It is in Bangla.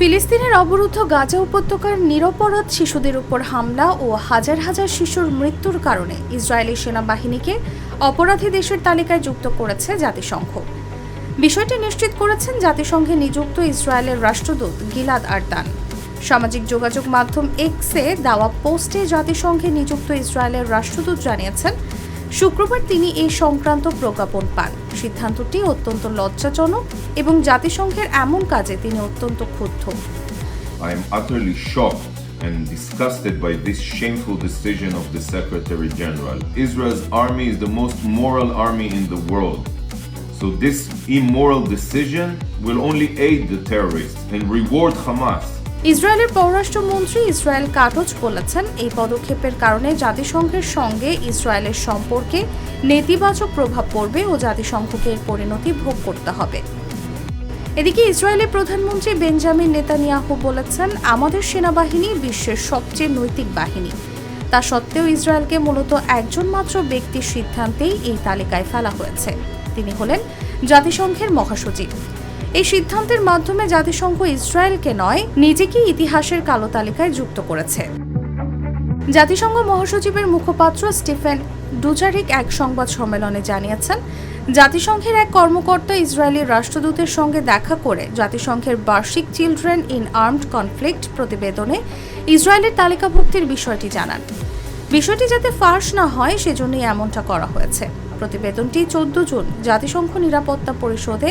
ফিলিস্তিনের অবরুদ্ধ গাজা উপত্যকার নিরপরাধ শিশুদের উপর হামলা ও হাজার হাজার শিশুর মৃত্যুর কারণে ইসরায়েলি সেনাবাহিনীকে অপরাধী দেশের তালিকায় যুক্ত করেছে জাতিসংঘ। বিষয়টি নিশ্চিত করেছেন জাতিসংঘে নিযুক্ত ইসরায়েলের রাষ্ট্রদূত গিলাদ আরদান। সামাজিক যোগাযোগ মাধ্যম এক্সে দেওয়া পোস্টে জাতিসংঘে নিযুক্ত ইসরায়েলের রাষ্ট্রদূত জানিয়েছেন শুক্রবার তিনি এই সংক্রান্ত প্রজ্ঞাপন পান সিদ্ধান্তটি অত্যন্ত লজ্জাজনক এবং জাতিসংঘের এমন কাজে তিনি অত্যন্ত ক্ষুব্ধ I am utterly shocked and disgusted by this shameful decision of the Secretary General. Israel's army is the most moral army in the world. So, this immoral decision will only aid the terrorists and reward Hamas. ইসরায়েলের পররাষ্ট্রমন্ত্রী ইসরায়েল কাটজ বলেছেন, এই পদক্ষেপের কারণে জাতিসংঘের সঙ্গে ইসরায়েলের সম্পর্কে নেতিবাচক প্রভাব পড়বে ও জাতিসংঘকে এর পরিণতি ভোগ করতে হবে। এদিকে ইসরায়েলের প্রধানমন্ত্রী বেঞ্জামিন নেতানিয়াহু বলেছেন, আমাদের সেনাবাহিনী বিশ্বের সবচেয়ে নৈতিক বাহিনী। তা সত্ত্বেও ইসরায়েলকে মূলত একজন মাত্র ব্যক্তির সিদ্ধান্তেই এই তালিকায় ফেলা হয়েছে। তিনি হলেন জাতিসংঘের মহাসচিব। এই সিদ্ধান্তের মাধ্যমে জাতিসংঘ ইসরায়েলকে নয় নিজেকে ইতিহাসের কালো তালিকায় যুক্ত করেছে। জাতিসংঘ মহাসচিবের মুখপাত্র স্টিফেন ডুজারিক এক সংবাদ সম্মেলনে জানিয়েছেন, জাতিসংঘের এক কর্মকর্তা ইসরায়েলের রাষ্ট্রদূতের সঙ্গে দেখা করে জাতিসংঘের বার্ষিক চিলড্রেন ইন আর্মড কনফ্লিক্ট প্রতিবেদনে ইসরায়েলের তালিকাভুক্তির বিষয়টি জানান। বিষয়টি যাতে ফাঁস না হয়, সেজন্যই এমনটা করা হয়েছে। প্রতিবেদনটি চোদ্দ জুন জাতিসংঘ নিরাপত্তা পরিষদে